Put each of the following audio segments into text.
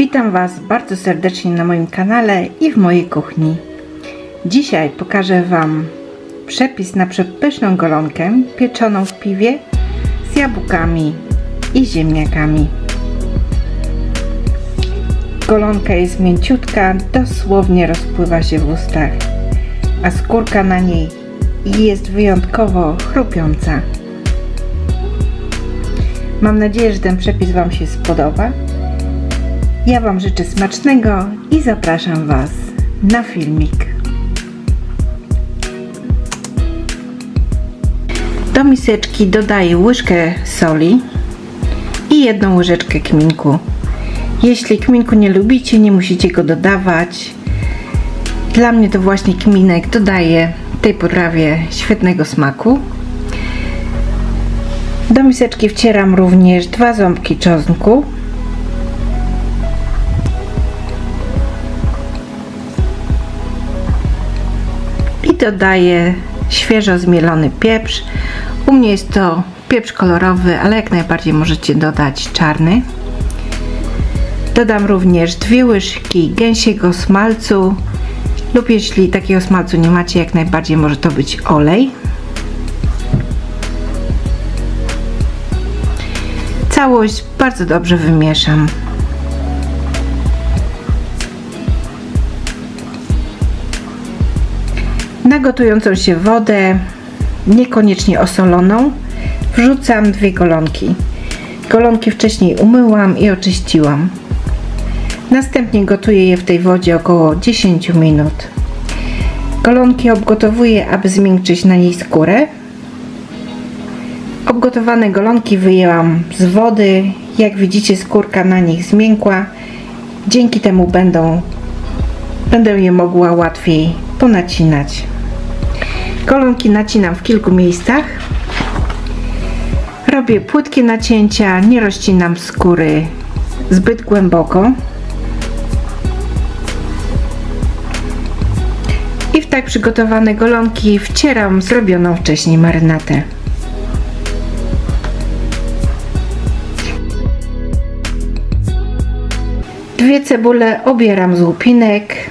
Witam Was bardzo serdecznie na moim kanale i w mojej kuchni. Dzisiaj pokażę Wam przepis na przepyszną golonkę pieczoną w piwie z jabłkami i ziemniakami. Golonka jest mięciutka, dosłownie rozpływa się w ustach, a skórka na niej jest wyjątkowo chrupiąca. Mam nadzieję, że ten przepis Wam się spodoba. Ja Wam życzę smacznego i zapraszam Was na filmik. Do miseczki dodaję łyżkę soli i jedną łyżeczkę kminku. Jeśli kminku nie lubicie, nie musicie go dodawać. Dla mnie to właśnie kminek dodaje tej potrawie świetnego smaku. Do miseczki wcieram również dwa ząbki czosnku. Dodaję świeżo zmielony pieprz. U mnie jest to pieprz kolorowy, ale jak najbardziej możecie dodać czarny. Dodam również dwie łyżki gęsiego smalcu lub jeśli takiego smalcu nie macie, jak najbardziej może to być olej. Całość bardzo dobrze wymieszam. Na gotującą się wodę, niekoniecznie osoloną, wrzucam dwie golonki. Golonki wcześniej umyłam i oczyściłam. Następnie gotuję je w tej wodzie około 10 minut. Golonki obgotowuję, aby zmiękczyć na niej skórę. Obgotowane golonki wyjęłam z wody. Jak widzicie, skórka na nich zmiękła. Dzięki temu będą, będę je mogła łatwiej ponacinać. Golonki nacinam w kilku miejscach. Robię płytkie nacięcia, nie rozcinam skóry zbyt głęboko. I w tak przygotowane golonki wcieram zrobioną wcześniej marynatę. Dwie cebule obieram z łupinek.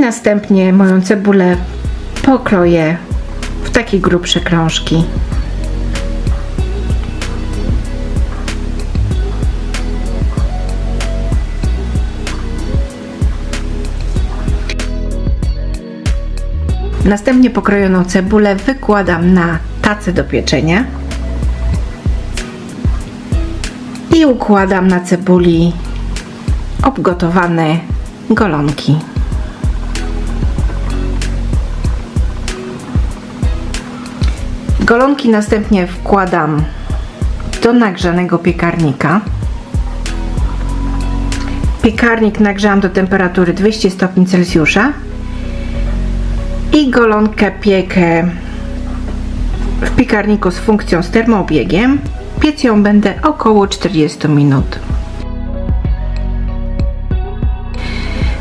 Następnie moją cebulę pokroję w takie grubsze krążki. Następnie pokrojoną cebulę wykładam na tacę do pieczenia i układam na cebuli obgotowane golonki. Golonki następnie wkładam do nagrzanego piekarnika. Piekarnik nagrzałam do temperatury 200 stopni Celsjusza i golonkę piekę w piekarniku z funkcją z termoobiegiem. Piec ją będę około 40 minut.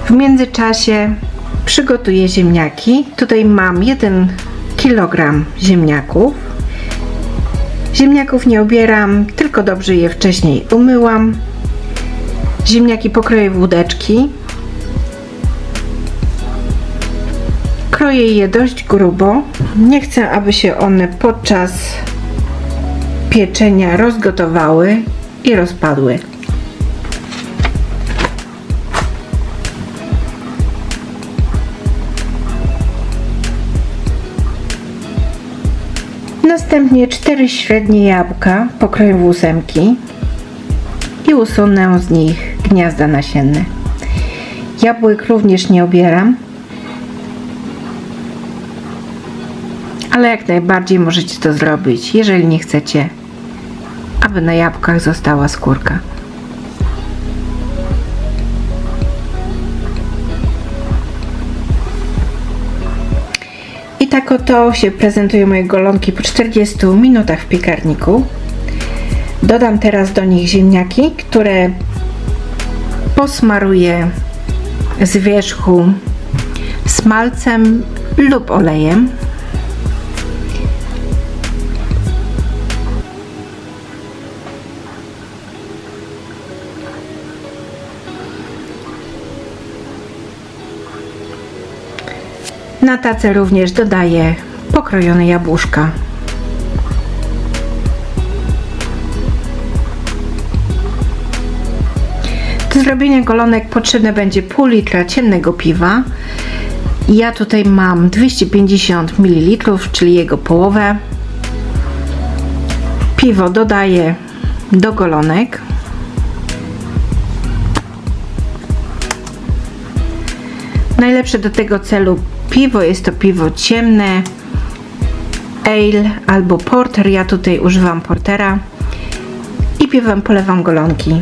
W międzyczasie przygotuję ziemniaki. Tutaj mam 1 kg ziemniaków. Ziemniaków nie obieram, tylko dobrze je wcześniej umyłam. Ziemniaki pokroję w łódeczki. Kroję je dość grubo. Nie chcę, aby się one podczas pieczenia rozgotowały i rozpadły. Następnie cztery średnie jabłka pokroję w ósemki i usunę z nich gniazda nasienne. Jabłek również nie obieram, ale jak najbardziej możecie to zrobić, jeżeli nie chcecie, aby na jabłkach została skórka. Tak oto się prezentują moje golonki po 40 minutach w piekarniku. Dodam teraz do nich ziemniaki, które posmaruję z wierzchu smalcem lub olejem. Na tacę również dodaję pokrojone jabłuszka. Do zrobienia golonek potrzebne będzie pół litra ciemnego piwa. Ja tutaj mam 250 ml, czyli jego połowę. Piwo dodaję do golonek. Najlepsze do tego celu piwo jest to piwo ciemne, ale albo porter. Ja tutaj używam portera i piwem polewam golonki.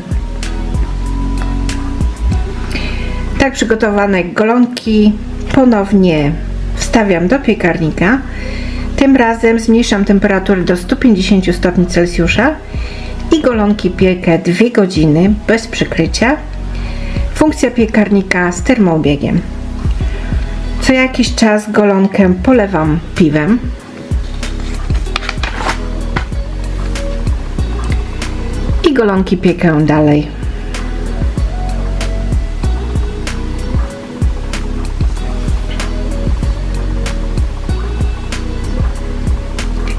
Tak przygotowane golonki ponownie wstawiam do piekarnika. Tym razem zmniejszam temperaturę do 150 stopni Celsjusza i golonki piekę 2 godziny bez przykrycia. Funkcja piekarnika z termoobiegiem. Co jakiś czas golonkę polewam piwem. I golonki piekę dalej.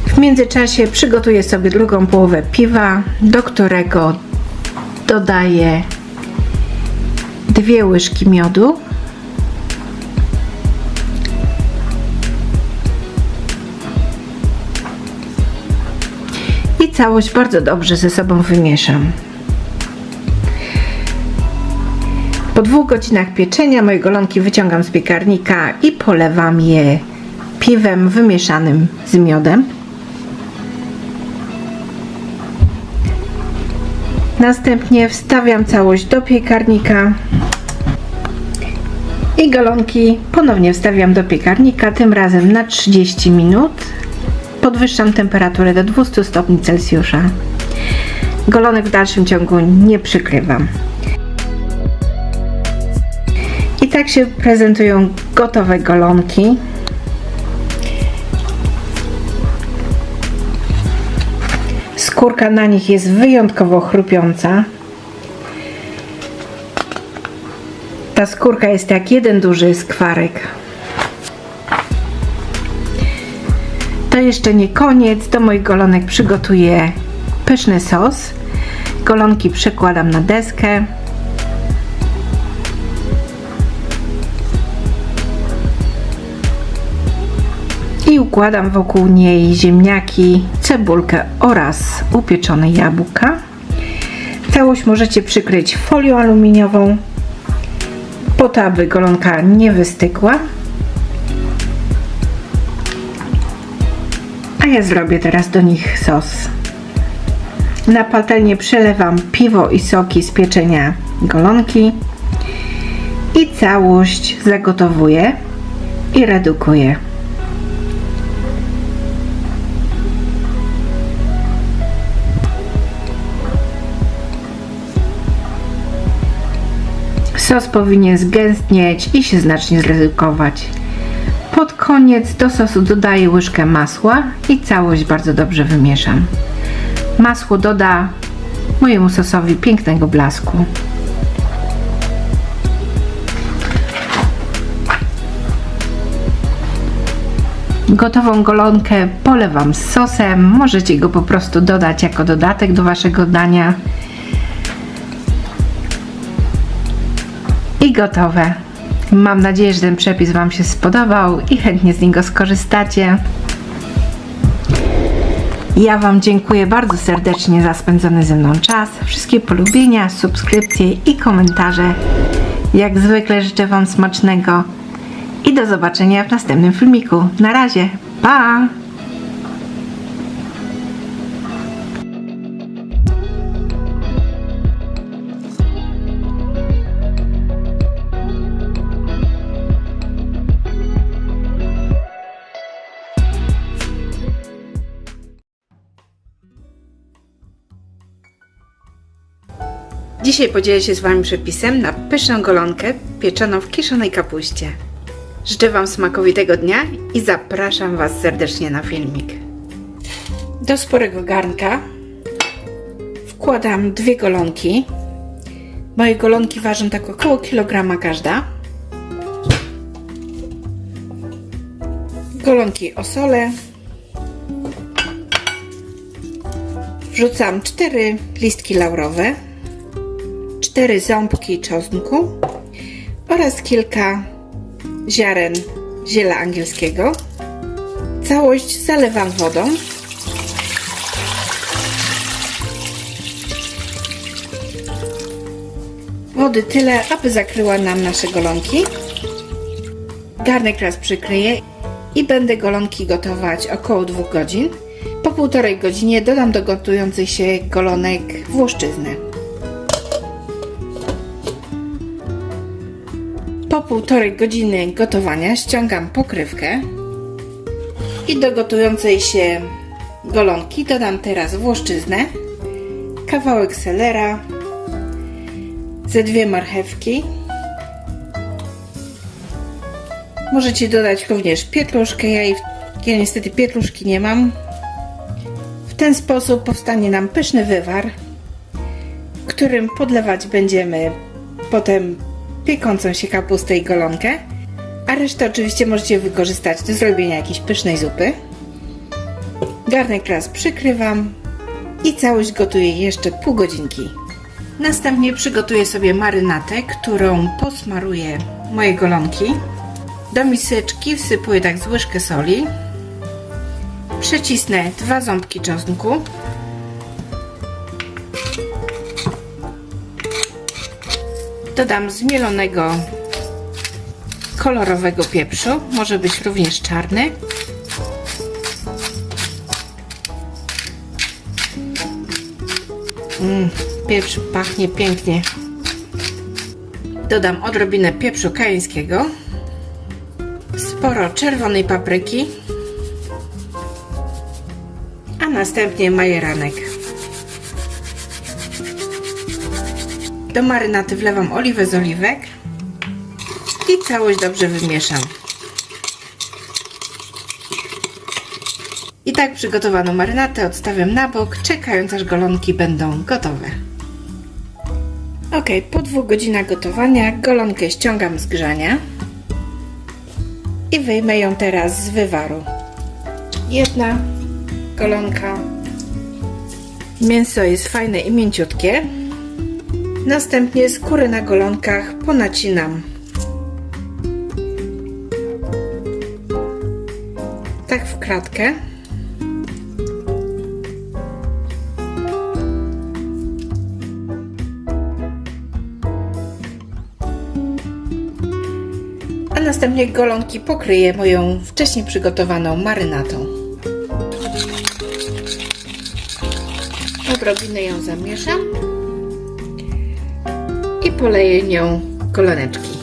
W międzyczasie przygotuję sobie drugą połowę piwa, do którego dodaję dwie łyżki miodu. Całość bardzo dobrze ze sobą wymieszam. Po dwóch godzinach pieczenia moje golonki wyciągam z piekarnika i polewam je piwem wymieszanym z miodem. Następnie wstawiam całość do piekarnika i golonki ponownie wstawiam do piekarnika, tym razem na 30 minut. Podwyższam temperaturę do 200 stopni Celsjusza. Golonek w dalszym ciągu nie przykrywam. I tak się prezentują gotowe golonki. Skórka na nich jest wyjątkowo chrupiąca. Ta skórka jest jak jeden duży skwarek. To jeszcze nie koniec. Do moich golonek przygotuję pyszny sos. Golonki przekładam na deskę. i układam wokół niej ziemniaki, cebulkę oraz upieczone jabłka. Całość możecie przykryć folią aluminiową, po to aby golonka nie wystygła. Ja zrobię teraz do nich sos. Na patelnię przelewam piwo i soki z pieczenia golonki i całość zagotowuję i redukuję. Sos powinien zgęstnieć i się znacznie zredukować. Pod koniec do sosu dodaję łyżkę masła i całość bardzo dobrze wymieszam. Masło doda mojemu sosowi pięknego blasku. Gotową golonkę polewam z sosem. Możecie go po prostu dodać jako dodatek do waszego dania. I gotowe. Mam nadzieję, że ten przepis Wam się spodobał i chętnie z niego skorzystacie. Ja Wam dziękuję bardzo serdecznie za spędzony ze mną czas. Wszystkie polubienia, subskrypcje i komentarze. Jak zwykle życzę Wam smacznego i do zobaczenia w następnym filmiku. Na razie, pa! Dzisiaj podzielę się z Wami przepisem na pyszną golonkę pieczoną w kiszonej kapuście. Życzę Wam smakowitego dnia i zapraszam Was serdecznie na filmik. Do sporego garnka wkładam dwie golonki. Moje golonki ważą tak około kilograma każda. Golonki osolę. Wrzucam 4 listki laurowe, 4 ząbki czosnku oraz kilka ziaren ziela angielskiego. Całość zalewam wodą. Wody tyle, aby zakryła nam nasze golonki. Garnek raz przykryję i będę golonki gotować około 2 godzin. Po półtorej godzinie dodam do gotujących się golonek włoszczyznę. Półtorej godziny gotowania ściągam pokrywkę i do gotującej się golonki dodam teraz włoszczyznę, kawałek selera, ze dwie marchewki. Możecie dodać również pietruszkę. Ja, ja niestety pietruszki nie mam. W ten sposób powstanie nam pyszny wywar, którym podlewać będziemy potem piekącą się kapustę i golonkę. A resztę oczywiście możecie wykorzystać do zrobienia jakiejś pysznej zupy. Garnek raz przykrywam i całość gotuję jeszcze pół godzinki. Następnie przygotuję sobie marynatę, którą posmaruję moje golonki. Do miseczki wsypuję tak z łyżkę soli. Przecisnę dwa ząbki czosnku. Dodam zmielonego kolorowego pieprzu, może być również czarny. Mm, pieprz pachnie pięknie. Dodam odrobinę pieprzu kajeńskiego, sporo czerwonej papryki, a następnie majeranek. Do marynaty wlewam oliwę z oliwek i całość dobrze wymieszam. I tak przygotowaną marynatę odstawiam na bok, czekając aż golonki będą gotowe. Ok, po dwóch godzinach gotowania golonkę ściągam z grzania i wyjmę ją teraz z wywaru. Jedna golonka. Mięso jest fajne i mięciutkie. Następnie skóry na golonkach ponacinam. Tak w kratkę. A następnie golonki pokryję moją wcześniej przygotowaną marynatą. Odrobinę ją zamieszam i poleję nią goloneczki.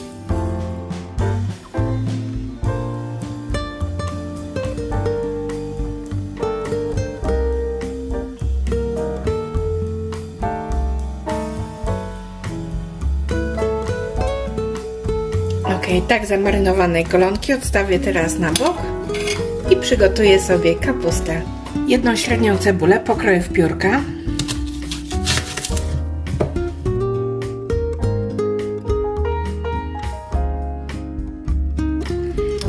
Ok, tak zamarynowane golonki odstawię teraz na bok i przygotuję sobie kapustę. Jedną średnią cebulę pokroję w piórka.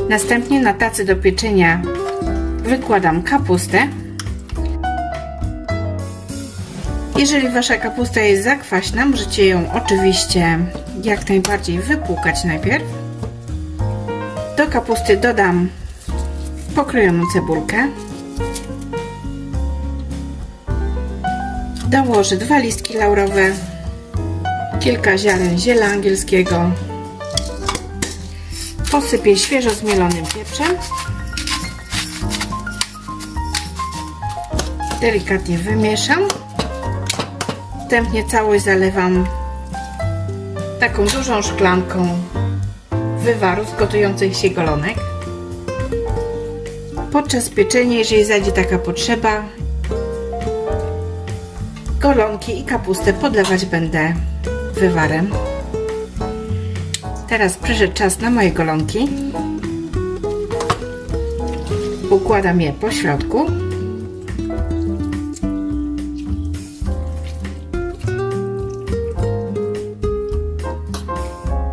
Następnie na tacy do pieczenia wykładam kapustę. Jeżeli wasza kapusta jest zakwaśna, możecie ją oczywiście jak najbardziej wypłukać najpierw. Do kapusty dodam pokrojoną cebulkę. Dołożę dwa listki laurowe, kilka ziaren ziela angielskiego. Posypię świeżo zmielonym pieprzem. Delikatnie wymieszam. Następnie całość zalewam taką dużą szklanką wywaru z gotujących się golonek. Podczas pieczenia, jeżeli zajdzie taka potrzeba, golonki i kapustę podlewać będę wywarem. Teraz przyszedł czas na moje golonki. Układam je po środku.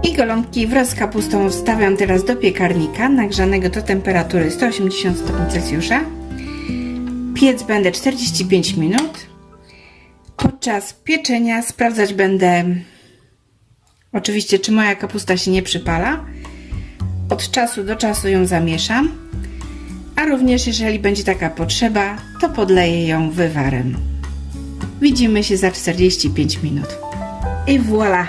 I I golonki wraz z kapustą wstawiam teraz do piekarnika nagrzanego do temperatury 180 stopni Celsjusza. Piec będę 45 minut. Podczas pieczenia sprawdzać będę oczywiście, czy moja kapusta się nie przypala. Od czasu do czasu ją zamieszam, a również jeżeli będzie taka potrzeba, to podleję ją wywarem. Widzimy się za 45 minut. I voilà!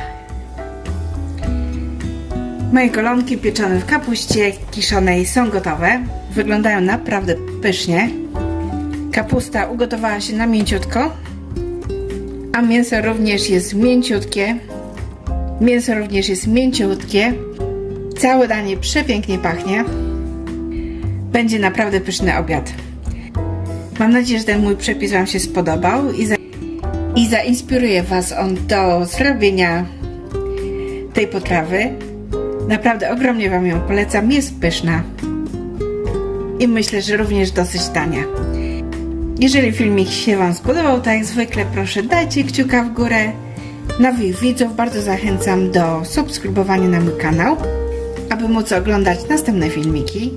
Moje golonki pieczone w kapuście kiszonej są gotowe. Wyglądają naprawdę pysznie. Kapusta ugotowała się na mięciutko, a mięso również jest mięciutkie. Mięso również jest mięciutkie. Całe danie przepięknie pachnie. Będzie naprawdę pyszny obiad. Mam nadzieję, że ten mój przepis Wam się spodobał i, za i zainspiruje Was on do zrobienia tej potrawy. Naprawdę ogromnie Wam ją polecam. Jest pyszna. I myślę, że również dosyć tania. Jeżeli filmik się Wam spodobał, tak jak zwykle proszę dajcie kciuka w górę. Nowych widzów bardzo zachęcam do subskrybowania na mój kanał, aby móc oglądać następne filmiki.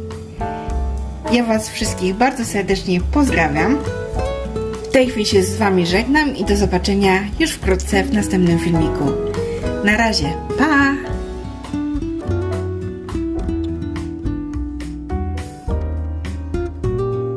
Ja Was wszystkich bardzo serdecznie pozdrawiam. W tej chwili się z Wami żegnam i do zobaczenia już wkrótce w następnym filmiku. Na razie, pa!